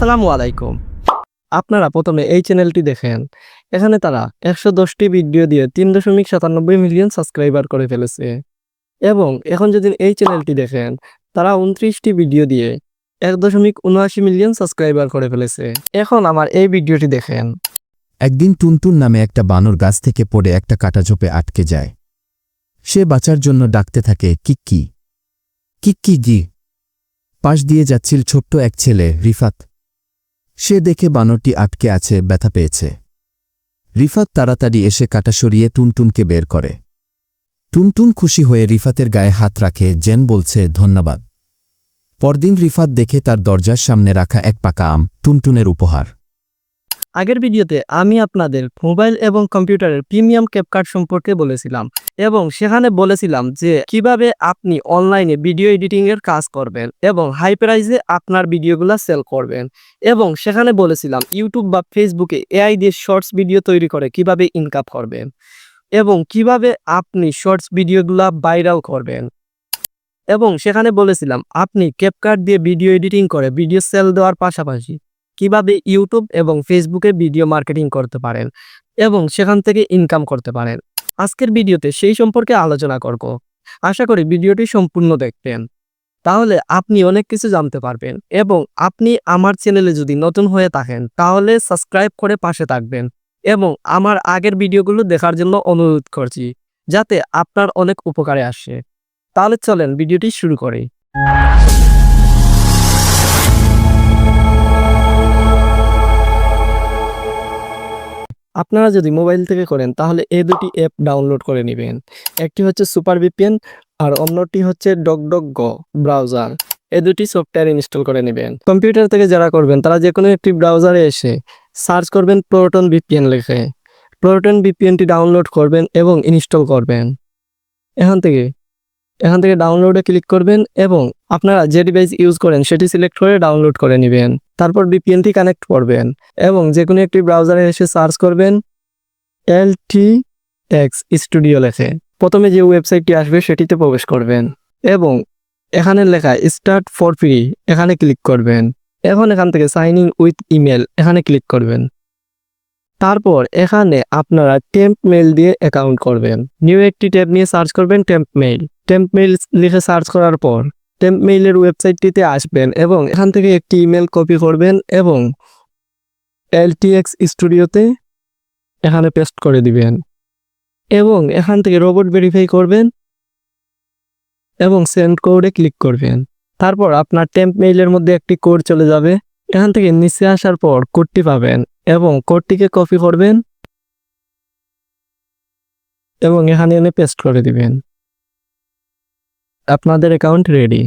আসসালামু আলাইকুম। আপনারা প্রথমে এই চ্যানেলটি দেখেন। এখানে তারা একশো দশটি ভিডিও দিয়ে তিন দশমিক সাতানব্বই মিলিয়ন সাবস্ক্রাইবার করে ফেলেছে। এবং এখন যদি এই চ্যানেলটি দেখেন, তারা উনত্রিশটি ভিডিও দিয়ে এক দশমিক উনআশি মিলিয়ন সাবস্ক্রাইবার করে ফেলেছে। এখন আমার এই ভিডিওটি দেখেন। একদিন টুনটুন নামে একটা বানর গাছ থেকে পড়ে একটা কাটাঝোপে আটকে যায়। সে বাঁচার জন্য ডাকতে থাকে, কিক্কি কিক্কি গি পাশ দিয়ে যাচ্ছিল ছোট্ট এক ছেলে, রিফাত। সে দেখে বানরটি আটকে আছে, ব্যথা পেয়েছে। রিফাত তাড়াতাড়ি এসে কাটা সরিয়ে টুনটুনকে বের করে। টুনটুন খুশি হয়ে রিফাতের গায়ে হাত রাখে, জেন বলছে, ধন্যবাদ। পরদিন রিফাত দেখে তার দরজার সামনে রাখা এক পাকা আম, টুনটুনের উপহার। আগের ভিডিওতে আমি আপনাদের মোবাইল এবং কম্পিউটারের প্রিমিয়াম ক্যাপকার্ড সম্পর্কে বলেছিলাম এবং সেখানে বলেছিলাম যে কীভাবে আপনি অনলাইনে ভিডিও এডিটিং এর কাজ করবেন এবং হাই প্রাইসে আপনার ভিডিওগুলো সেল করবেন। এবং সেখানে বলেছিলাম ইউটিউব বা ফেসবুকে এআই দিয়ে শর্টস ভিডিও তৈরি করে কীভাবে ইনকাম করবেন এবং কীভাবে আপনি শর্টস ভিডিওগুলো ভাইরাল করবেন। এবং সেখানে বলেছিলাম আপনি ক্যাপকার্ড দিয়ে ভিডিও এডিটিং করে ভিডিও সেল দেওয়ার পাশাপাশি কীভাবে ইউটিউব এবং ফেসবুকে ভিডিও মার্কেটিং করতে পারেন এবং সেখান থেকে ইনকাম করতে পারেন? আজকের ভিডিওতে সেই সম্পর্কে আলোচনা করব। আশা করি ভিডিওটি সম্পূর্ণ দেখবেন। তাহলে আপনি অনেক কিছু জানতে পারবেন এবং আপনি আমার চ্যানেলে যদি নতুন হয়ে থাকেন তাহলে সাবস্ক্রাইব করে পাশে থাকবেন এবং আমার আগের ভিডিওগুলো দেখার জন্য অনুরোধ করছি যাতে আপনার অনেক উপকারে আসে। তাহলে চলেন ভিডিওটি শুরু করি। আপনারা যদি মোবাইল থেকে করেন, তাহলে এই দুটি অ্যাপ ডাউনলোড করে নেবেন। একটি হচ্ছে সুপার ভিপিএন আর অন্যটি হচ্ছে ডকডক গো ব্রাউজার। এই দুটি সফটওয়্যার ইনস্টল করে নেবেন। কম্পিউটার থেকে যারা করবেন, তারা যে কোনো একটি ব্রাউজারে এসে সার্চ করবেন প্রোটন ভিপিএন লেখে। প্রোটন ভিপিএনটি ডাউনলোড করবেন এবং ইনস্টল করবেন। এখান থেকে এখান থেকে ডাউনলোডে ক্লিক করবেন এবং আপনারা যে ডিভাইস ইউজ করেন সেটি সিলেক্ট করে ডাউনলোড করে নেবেন। তারপর ভিপিএনটি কানেক্ট করবেন এবং যে কোনো একটি ব্রাউজারে এসে সার্চ করবেন এল টি এক্স স্টুডিও লেখে। প্রথমে যে ওয়েবসাইটটি আসবে সেটিতে প্রবেশ করবেন এবং এখানে লেখা স্টার্ট ফর ফ্রি এখানে ক্লিক করবেন। এখন এখান থেকে সাইন ইন উইথ ইমেল এখানে ক্লিক করবেন। তারপর এখানে আপনারা টেম্প মেইল দিয়ে অ্যাকাউন্ট করবেন। নিউ একটি ট্যাব নিয়ে সার্চ করবেন টেম্প মেইল টেম্প মেইল লিখে সার্চ করার পর টেম্প মেইলের ওয়েবসাইটটিতে আসবেন এবং এখান থেকে একটি ইমেল কপি করবেন এবং এলটিএক্স স্টুডিওতে এখানে পেস্ট করে দিবেন এবং এখান থেকে রোবট ভেরিফাই করবেন এবং সেন্ড কোডে ক্লিক করবেন। তারপর আপনার টেম্প মেইলের মধ্যে একটি কোড চলে যাবে। এখান থেকে নিচে আসার পর কোডটি পাবেন এবং কোডটিকে কপি করবেন এবং এখানে এনে পেস্ট করে দিবেন। আপনাদের অ্যাকাউন্ট রেডি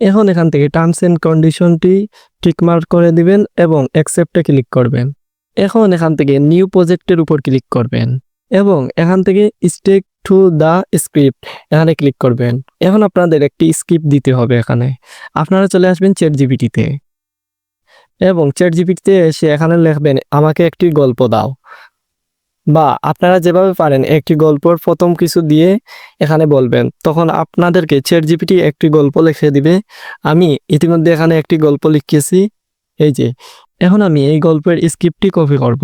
এখন এখান থেকে টার্মস এন্ড কন্ডিশনটি টিকমার্ক করে দিবেন এবং অ্যাকসেপ্টে ক্লিক করবেন। এখন এখান থেকে নিউ প্রজেক্টের উপর ক্লিক করবেন এবং এখান থেকে স্টেক টু দ্য স্ক্রিপ্ট এখানে ক্লিক করবেন। এখন আপনাদের একটি স্ক্রিপ্ট দিতে হবে এখানে। আপনারা চলে আসবেন চ্যাট জিপিটিতে এবং চ্যাট জিপিটিতে এসে এখানে লিখবেন, আমাকে একটি গল্প দাও। বা আপনারা যেভাবে পারেন একটি গল্পর প্রথম কিছু দিয়ে এখানে বলবেন। তখন আপনাদেরকে চ্যাট জিপিটি একটি গল্প লিখে দিবে। আমি ইতিমধ্যে এখানে একটি গল্প লিখেছি। এই যে, এখন আমি এই গল্পের স্ক্রিপ্টটি কপি করব।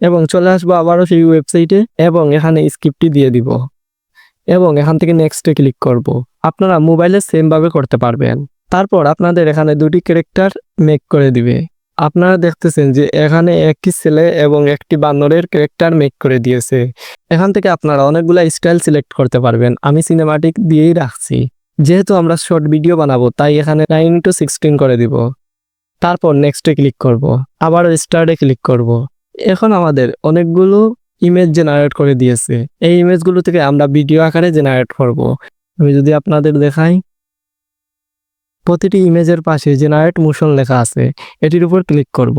এবং চলে আসব আবারও সেই ওয়েবসাইটে এবং এখানে স্ক্রিপ্টটি দিয়ে দিব। এবং এখান থেকে নেক্সটে ক্লিক করব। আপনারা মোবাইলে সেমভাবে করতে পারবেন। তারপর আপনাদের এখানে দুটি ক্যারেক্টার মেক করে দিবে। আপনারা দেখতেছেন যে এখানে একটি ছেলে এবং একটি বানরের ক্যারেক্টার মেক করে দিয়েছে। এখান থেকে আপনারা অনেকগুলো স্টাইল সিলেক্ট করতে পারবেন। আমি সিনেমাটিক দিয়েই রাখছি। যেহেতু আমরা শর্ট ভিডিও বানাবো, তাই এখানে নাইন টু সিক্সটিন করে দিব। তারপর নেক্সটে ক্লিক করব। আবার স্টার্টে ক্লিক করব। এখন আমাদের অনেকগুলো ইমেজ জেনারেট করে দিয়েছে। এই ইমেজগুলো থেকে আমরা ভিডিও আকারে জেনারেট করব। আমি যদি আপনাদের দেখাই। প্রতিটি ইমেজের পাশে জেনারেট মোশন লেখা আছে, এটির উপর ক্লিক করব।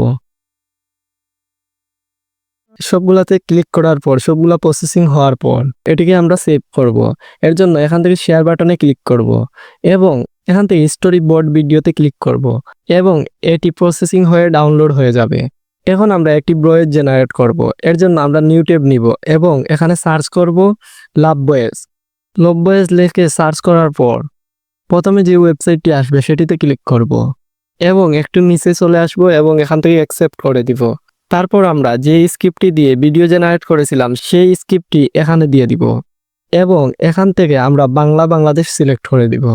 সবগুলাতে ক্লিক করার পর, সবগুলা প্রসেসিং হওয়ার পর, এটিকে আমরা সেভ করব। এর জন্য এখান থেকে শেয়ার বাটনে ক্লিক করব এবং এখান থেকে স্টোরি বোর্ড ভিডিওতে ক্লিক করব এবং এটি প্রসেসিং হয়ে ডাউনলোড হয়ে যাবে। এখন আমরা একটি ব্রয়েজ জেনারেট করব। এর জন্য আমরা নিউ ট্যাব নিব এবং এখানে সার্চ করব লাভ বয়েস লাভ বয়েস লিখে সার্চ করার পর প্রথমে যে ওয়েবসাইটটি আসবে সেটিতে ক্লিক করব এবং একটু নিচে চলে আসব এবং এখান থেকে অ্যাকসেপ্ট করে দিব। তারপর আমরা যে স্ক্রিপ্টটি দিয়ে ভিডিও জেনারেট করেছিলাম, সেই স্ক্রিপ্টটি এখানে দিয়ে দিব এবং এখান থেকে আমরা বাংলা বাংলাদেশ সিলেক্ট করে দিব।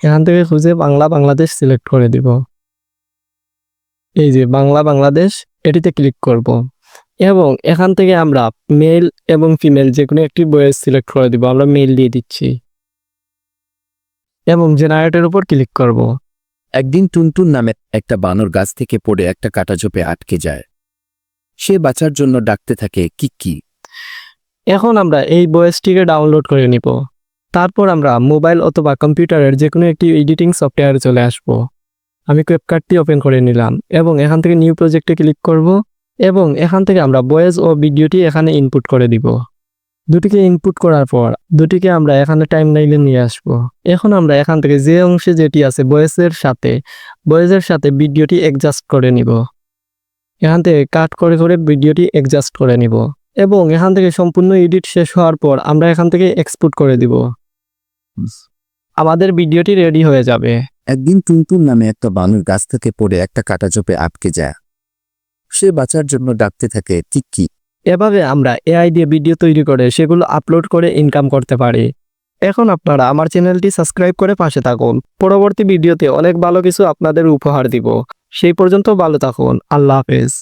এখান থেকে খুঁজে বাংলা বাংলাদেশ সিলেক্ট করে দিব। এই যে বাংলা বাংলাদেশ, এটিতে ক্লিক করব এবং এখান থেকে আমরা মেল এবং ফিমেল যে কোনো একটি বয়েস সিলেক্ট করে দিব। আমরা মেল দিয়ে দিচ্ছি। এবং জেনারেটের উপর ক্লিক করব। একদিন টুনটুন নামে একটা বানর গাছ থেকে পড়ে একটা কাটাঝোপে আটকে যায়। সে বাঁচার জন্য ডাকতে থাকে কি কি? এখন আমরা এই বয়েসটিকে ডাউনলোড করে নিব। তারপর আমরা মোবাইল অথবা কম্পিউটারের যে কোনো একটি এডিটিং সফটওয়্যারে চলে আসব। আমি ক্যাপকার্টটি ওপেন করে নিলাম এবং এখান থেকে নিউ প্রজেক্টে ক্লিক করব এবং এখান থেকে আমরা ভয়েস ও ভিডিওটি এখানে ইনপুট করে দিব। দুটিকে ইনপুট করার পর দুটিকে আমরা এখানে টাইম লাইনে নিয়ে আসব। এখন আমরা এখান থেকে যে অংশে যেটি আছে ভয়েসের সাথে ভয়েসের সাথে ভিডিওটি অ্যাডজাস্ট করে নিব। এখান থেকে কাট করে করে ভিডিওটি অ্যাডজাস্ট করে নিব। এবং এখান থেকে সম্পূর্ণ এডিট শেষ হওয়ার পর আমরা এখান থেকে এক্সপোর্ট করে দিব। আমাদের ভিডিওটি রেডি হয়ে যাবে। একদিন টুনটুন নামে একটা বানর গাছ থেকে পড়ে একটা কাটাঝোপে আটকে যায়। সে বাঁচার জন্য ডাকতে থাকে কিক্কি এভাবে আমরা এআই দিয়ে ভিডিও তৈরি করে সেগুলো আপলোড করে ইনকাম করতে পারি। এখন আপনারা আমার চ্যানেলটি সাবস্ক্রাইব করে পাশে থাকুন। পরবর্তী ভিডিওতে অনেক ভালো কিছু আপনাদের উপহার দিব। সেই পর্যন্ত ভালো থাকুন। আল্লাহ হাফেজ।